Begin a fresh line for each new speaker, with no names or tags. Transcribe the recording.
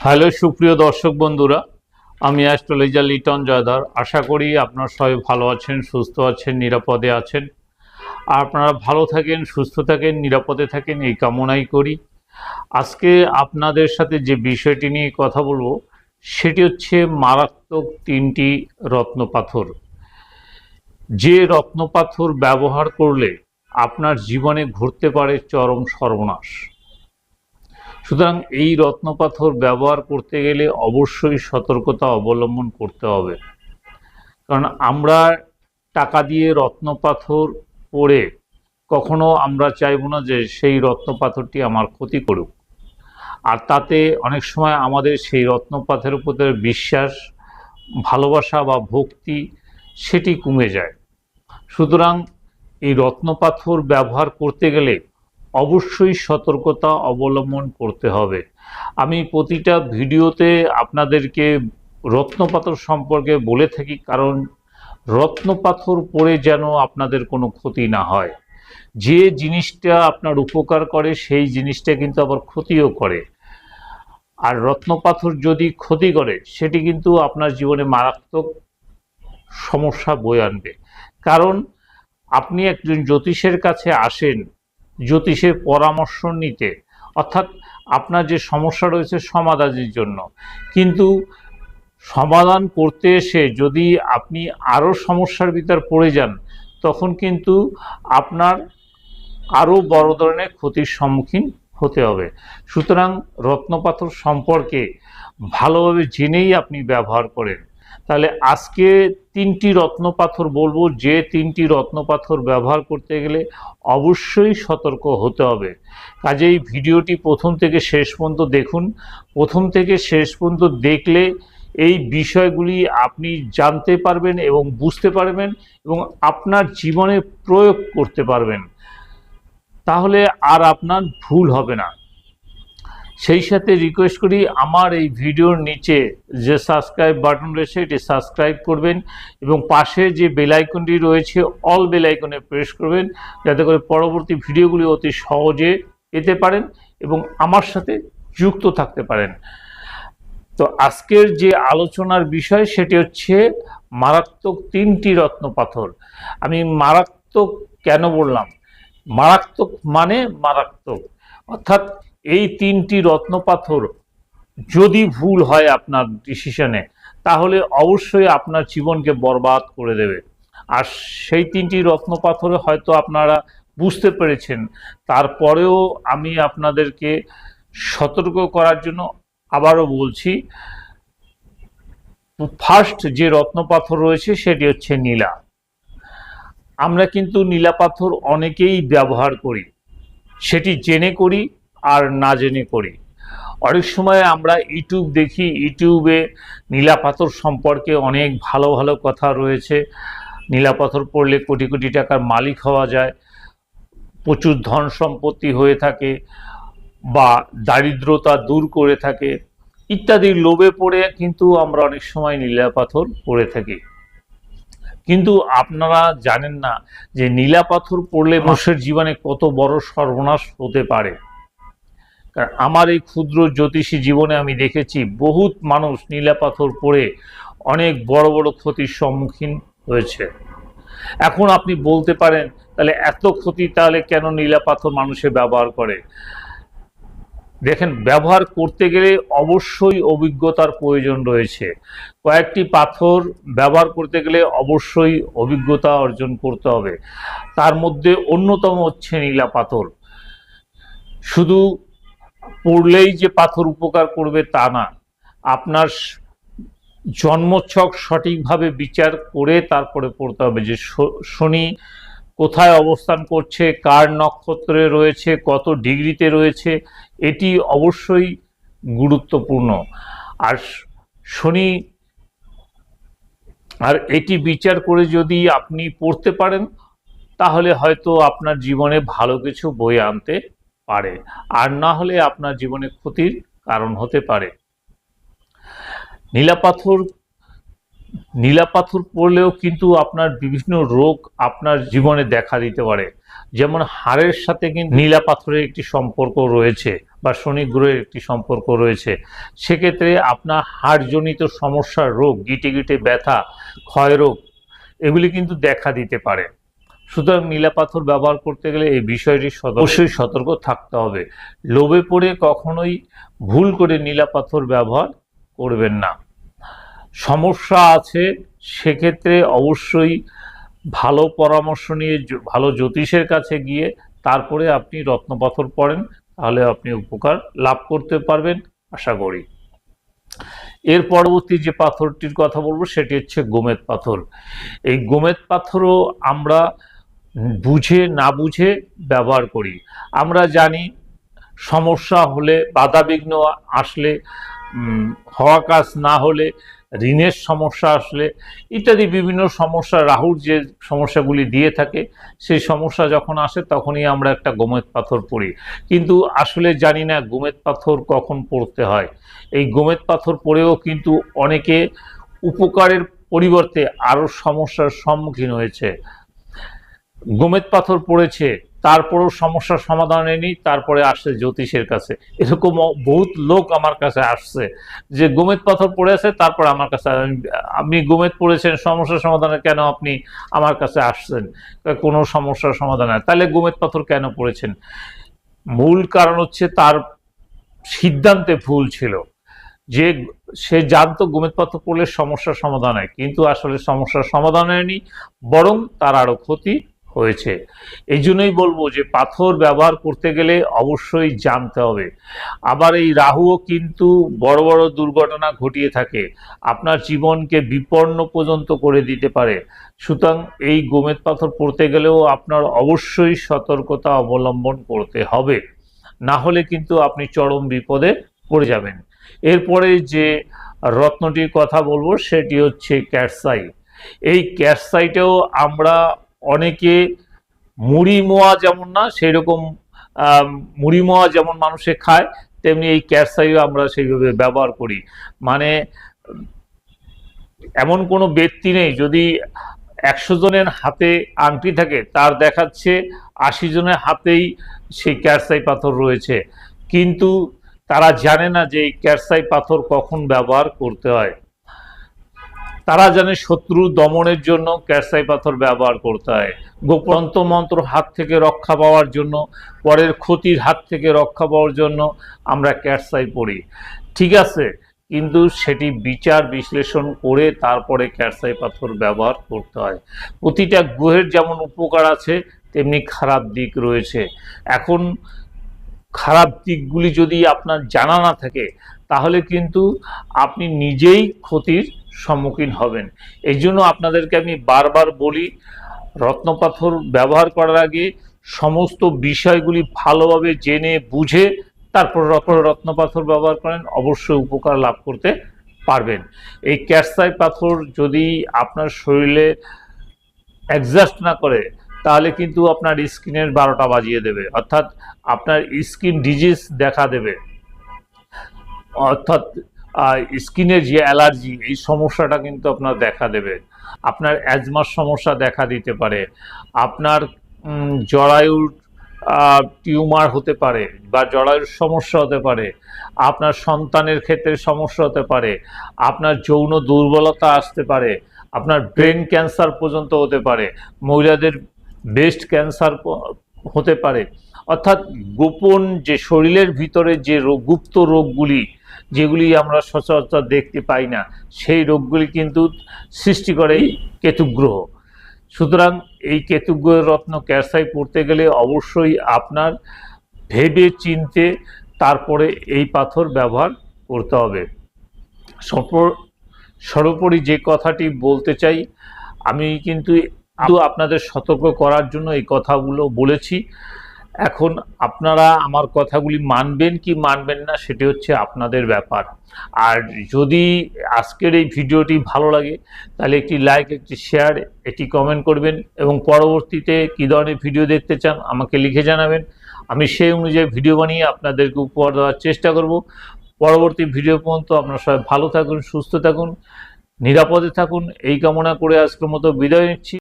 Hello, সুপ্রিয় দর্শক বন্ধুরা, আমি অ্যাস্ট্রোলজার লিটন জয়দার। আশা করি আপনারা সবাই ভালো আছেন, সুস্থ আছেন, নিরাপদে আছেন। আপনারা ভালো থাকেন, সুস্থ থাকেন, নিরাপদে থাকেন, এই কামনাই করি। আজকে আপনাদের সাথে যে বিষয়টি নিয়ে কথা বলব, সেটি হচ্ছে মারাত্মক তিনটি রত্নপাথর। যে রত্নপাথর ব্যবহার করলে আপনার জীবনে ঘুরতে পারে চরম সর্বনাশ। সুতরাং এই রত্নপাথর ব্যবহার করতে গেলে অবশ্যই সতর্কতা অবলম্বন করতে হবে। কারণ আমরা টাকা দিয়ে রত্নপাথর পরে কখনো আমরা চাইব না যে সেই রত্নপাথরটি আমার ক্ষতি করুক। আর তাতে অনেক সময় আমাদের সেই রত্নপাথরের উপরে বিশ্বাস, ভালোবাসা বা ভক্তি, সেটি কমে যায়। সুতরাং এই রত্নপাথর ব্যবহার করতে গেলে অবশ্যই সতর্কতা অবলম্বন করতে হবে। আমি প্রতিটা ভিডিওতে আপনাদেরকে রত্নপাথর সম্পর্কে বলে থাকি, কারণ রত্নপাথর পরে যেন আপনাদের কোনো ক্ষতি না হয়। যে জিনিসটা আপনার উপকার করে, সেই জিনিসটা কিন্তু আবার ক্ষতিও করে। আর রত্নপাথর যদি ক্ষতি করে, সেটি কিন্তু আপনার জীবনে মারাত্মক সমস্যা বয়ে আনবে। কারণ আপনি একজন জ্যোতিষের কাছে আসেন জ্যোতিষের পরামর্শ নিতে। অর্থাৎ আপনার যে সমস্যা রয়েছে সমাধানের জন্য। কিন্তু সমাধান করতে এসে যদি আপনি আরও সমস্যার ভিতর পড়ে যান, তখন কিন্তু আপনার আরও বড় ধরনের ক্ষতির সম্মুখীন হতে হবে। সুতরাং রত্নপাথর সম্পর্কে ভালোভাবে জেনেই আপনি ব্যবহার করেন। তাহলে আজকে তিনটি রত্নপাথর বলব, যে তিনটি রত্নপাথর ব্যবহার করতে গেলে অবশ্যই সতর্ক হতে হবে। কাজেই ভিডিওটি প্রথম থেকে শেষ পর্যন্ত দেখুন। প্রথম থেকে শেষ পর্যন্ত দেখলে এই বিষয়গুলি আপনি জানতে পারবেন এবং বুঝতে পারবেন এবং আপনার জীবনে প্রয়োগ করতে পারবেন। তাহলে আর আপনার ভুল হবে না। সেই সাথে রিকোয়েস্ট করি, আমার এই ভিডিওর নিচে যে সাবস্ক্রাইব বাটন রয়েছে, এটি সাবস্ক্রাইব করবেন এবং পাশে যে বেলাইকনটি রয়েছে অল বেলাইকনে প্রেস করবেন, যাতে করে পরবর্তী ভিডিওগুলি অতি সহজে পেতে পারেন এবং আমার সাথে যুক্ত থাকতে পারেন। তো আজকের যে আলোচনার বিষয়, সেটি হচ্ছে মারাত্মক তিনটি রত্ন পাথর। আমি মারাত্মক কেন বললাম? মারাত্মক মানে মারাত্মক। অর্থাৎ এই তিনটি রত্নপাথর যদি ভুল হয় আপনার ডিসিশনে তাহলে অবশ্যই আপনার জীবনকে বরবাদ করে দেবে। আর সেই তিনটি রত্নপাথরে হয়তো আপনারা বুঝতে পেরেছেন। তারপরেও আমি আপনাদেরকে সতর্ক করার জন্য আবারও বলছি ফার্স্ট যে রত্নপাথর রয়েছে সেটি হচ্ছে নীলা। আমরা কিন্তু নীলা পাথর অনেকেই ব্যবহার করি। সেটি জেনে করি আর না জেনে করি। অনেক সময় আমরা ইউটিউব দেখি, ইউটিউবে নীলা পাথর সম্পর্কে অনেক ভালো ভালো কথা রয়েছে। নীলা পাথর পড়লে কোটি কোটি টাকার মালিক হওয়া যায়। প্রচুর ধন সম্পত্তি হয়ে থাকে বা দারিদ্রতা দূর করে থাকে। ইত্যাদির লোভে পড়ে কিন্তু আমরা অনেক সময় নীলাপাথর পড়ে থাকি। কিন্তু আপনারা জানেন না যে নীলা পাথর পড়লে মানুষের জীবনে কত বড় সর্বনাশ হতে পারে। কারণ আমার এই ক্ষুদ্র জ্যোতিষী জীবনে আমি দেখেছি বহুত মানুষ নীলা পাথর পড়ে অনেক বড় বড় ক্ষতির সম্মুখীন হয়েছে। এখন আপনি বলতে পারেন, তাহলে এত ক্ষতি তাহলে কেন নীলা পাথর মানুষে ব্যবহার করে? দেখেন, ব্যবহার করতে গেলে অবশ্যই অভিজ্ঞতার প্রয়োজন রয়েছে। কয়েকটি পাথর ব্যবহার করতে গেলে অবশ্যই অভিজ্ঞতা অর্জন করতে হবে। তার মধ্যে অন্যতম হচ্ছে নীলা পাথর। শুধু পড়লেই যে পাথর উপকার করবে তা না। আপনার জন্মচ্ছক সঠিকভাবে বিচার করে তারপরে পড়তে হবে যে শনি কোথায় অবস্থান করছে, কার নক্ষত্রে রয়েছে, কত ডিগ্রিতে রয়েছে, এটি অবশ্যই গুরুত্বপূর্ণ। আর শনি আর এটি বিচার করে যদি আপনি পড়তে পারেন, তাহলে হয়তো আপনার জীবনে ভালো কিছু বই আনতে পারে। আর না হলে আপনার জীবনে ক্ষতির কারণ হতে পারে। নীলাপাথর নীলাপাথর পড়লেও কিন্তু আপনার বিভিন্ন রোগ আপনার জীবনে দেখা দিতে পারে। যেমন হাড়ের সাথে কিন্তু নীলা পাথরের একটি সম্পর্ক রয়েছে বা শনি গ্রহের একটি সম্পর্ক রয়েছে। সেক্ষেত্রে আপনার হাড়জনিত সমস্যার রোগ, গিটে গিটে ব্যথা ক্ষয়রোগ এগুলি কিন্তু দেখা দিতে পারে। সুতরাং নীলা পাথর ব্যবহার করতে গেলে এই বিষয়টি অবশ্যই সতর্ক থাকতে হবে। লোভে পড়ে কখনোই ভুল করে নীলা পাথর ব্যবহার করবেন না। সমস্যা আছে, সেক্ষেত্রে অবশ্যই ভালো পরামর্শ নিয়ে ভালো জ্যোতিষের কাছে গিয়ে তারপরে আপনি রত্নপাথর পড়েন, তাহলে আপনি উপকার লাভ করতে পারবেন, আশা করি। এর পরবর্তী যে পাথরটির কথা বলব, সেটি হচ্ছে গোমেদ পাথর। এই গোমেদ পাথরও আমরা বুঝে না বুঝে ব্যবহার করি। আমরা জানি সমস্যা হলে বাধাবিঘ্ন আসলে হওয়া কাজ না হলে, ঋণের সমস্যা আসলে ইত্যাদি বিভিন্ন সমস্যা, রাহুর যে সমস্যাগুলি দিয়ে থাকে, সেই সমস্যা যখন আসে তখনই আমরা একটা গোমেদ পাথর পড়ি। কিন্তু আসলে জানি না গোমেদ পাথর কখন পড়তে হয়। এই গোমেদ পাথর পড়েও কিন্তু অনেকে উপকারের পরিবর্তে আরও সমস্যার সম্মুখীন হয়েছে। গোমেদ পাথর পড়েছে, তারপরেও সমস্যার সমাধান হয়নি, তারপরে আসছে জ্যোতিষের কাছে। এরকম বহুত লোক আমার কাছে আসছে যে গোমেদ পাথর পড়ে আছে, তারপর আমার কাছে আপনি গোমেদ পড়েছেন, সমস্যার সমাধানে কেন আপনি আমার কাছে আসছেন? কোনো সমস্যার সমাধান হয় তাহলে গোমেদ পাথর কেন পড়েছেন? মূল কারণ হচ্ছে তার সিদ্ধান্তে ভুল ছিল। যে সে জানতো গোমেদ পাথর পড়লে সমস্যার সমাধান হয়, কিন্তু আসলে সমস্যার সমাধান হয়নি, বরং তার আরও ক্ষতি হয়েছে। এই জন্যই বলব যে পাথর ব্যবহার করতে গেলে অবশ্যই জানতে হবে। আবার এই রাহুও কিন্তু বড় বড় দুর্ঘটনা ঘটিয়ে থাকে। আপনার জীবনকে বিপন্ন পর্যন্ত করে দিতে পারে। সুতরাং এই গোমেদ পাথর পড়তে গেলেও আপনার অবশ্যই সতর্কতা অবলম্বন করতে হবে। না হলে কিন্তু আপনি চরম বিপদে পড়ে যাবেন। এরপরে যে রত্নটির কথা বলব, সেটি হচ্ছে ক্যাটসাই। এই ক্যাটসাইটেও আমরা অনেকে মুড়ি মোয়া যেমন না সেই রকম মুড়ি মোয়া যেমন মানুষে খায়, তেমনি এই ক্যাটসাইও আমরা সেইভাবে ব্যবহার করি। মানে এমন কোনো ব্যক্তি নেই, যদি একশো জনের হাতে আংটি থাকে, তার দেখাচ্ছে আশি জনের হাতেই সেই ক্যাটসাই পাথর রয়েছে। কিন্তু তারা জানে না যে এই ক্যাটসাই পাথর কখন ব্যবহার করতে হয়। তারা জানে শত্রু দমনের জন্য ক্যাটসাই পাথর ব্যবহার করতে হয়। গোপন্ত মন্ত্র হাত থেকে রক্ষা পাওয়ার জন্য, পরের ক্ষতির হাত থেকে রক্ষা পাওয়ার জন্য আমরা ক্যাটসাই পড়ি। ঠিক আছে, কিন্তু সেটি বিচার বিশ্লেষণ করে তারপরে ক্যাটসাই পাথর ব্যবহার করতে হয়। প্রতিটা গ্রহের যেমন উপকার আছে, তেমনি খারাপ দিক রয়েছে। এখন খারাপ দিকগুলি যদি আপনার জানা না থাকে, তাহলে কিন্তু আপনি নিজেই ক্ষতির সম্মুখীন হবেন। এই জন্য আপনাদেরকে আমি বারবার বলি, রত্নপাথর ব্যবহার করার আগে সমস্ত বিষয়গুলি ভালোভাবে জেনে, বুঝে, তারপর রত্ন রত্নপাথর ব্যবহার করেন, অবশ্যই উপকার লাভ করতে পারবেন। এই ক্যাটসাই পাথর যদি আপনার শরীরে অ্যাডজাস্ট না করে, তাহলে কিন্তু আপনার স্কিনের বারোটা বাজিয়ে দেবে। অর্থাৎ আপনার স্কিন ডিজিজ দেখা দেবে। অর্থাৎ স্কিনের যে অ্যালার্জি, এই সমস্যাটা কিন্তু আপনার দেখা দেবে। আপনার অ্যাজমার সমস্যা দেখা দিতে পারে। আপনার জরায়ুর টিউমার হতে পারে বা জরায়ুর সমস্যা হতে পারে। আপনার সন্তানের ক্ষেত্রে সমস্যা হতে পারে। আপনার যৌন দুর্বলতা আসতে পারে। আপনার ব্রেন ক্যান্সার পর্যন্ত হতে পারে। মহিলাদের ব্রেস্ট ক্যান্সার হতে পারে। অর্থাৎ গোপন যে শরীরের ভিতরে যে রোগ গুপ্ত রোগগুলি যেগুলি আমরা সচরাচর দেখতে পাই না, সেই রোগগুলি কিন্তু সৃষ্টি করে কেতুগ্রহ। সুতরাং এই কেতুগ্রহ রত্ন ক্যারসাই পড়তে গেলে অবশ্যই আপনার ভেবে চিনতে তারপরে এই পাথর ব্যবহার করতে হবে। সর্ব- সর্বোপরি যে কথাটি বলতে চাই, আমি কিন্তু আপনাদের সতর্ক করার জন্য এই কথাগুলো বলেছি। এখন আপনারা আমার কথাগুলি মানবেন কি মানবেন না, সেটি হচ্ছে আপনাদের ব্যাপার। আর যদি আজকের এই ভিডিওটি ভালো লাগে, তাহলে একটি লাইক একটি শেয়ার একটি কমেন্ট করবেন এবং পরবর্তীতে কী ধরনের ভিডিও দেখতে চান আমাকে লিখে জানাবেন। আমি সেই অনুযায়ী ভিডিও বানিয়ে আপনাদেরকে উপহার দেওয়ার চেষ্টা করব। পরবর্তী ভিডিও পর্যন্ত আপনারা সবাই ভালো থাকুন, সুস্থ থাকুন, নিরাপদে থাকুন। এই কামনা করে আজকের মতো বিদায় নিচ্ছি।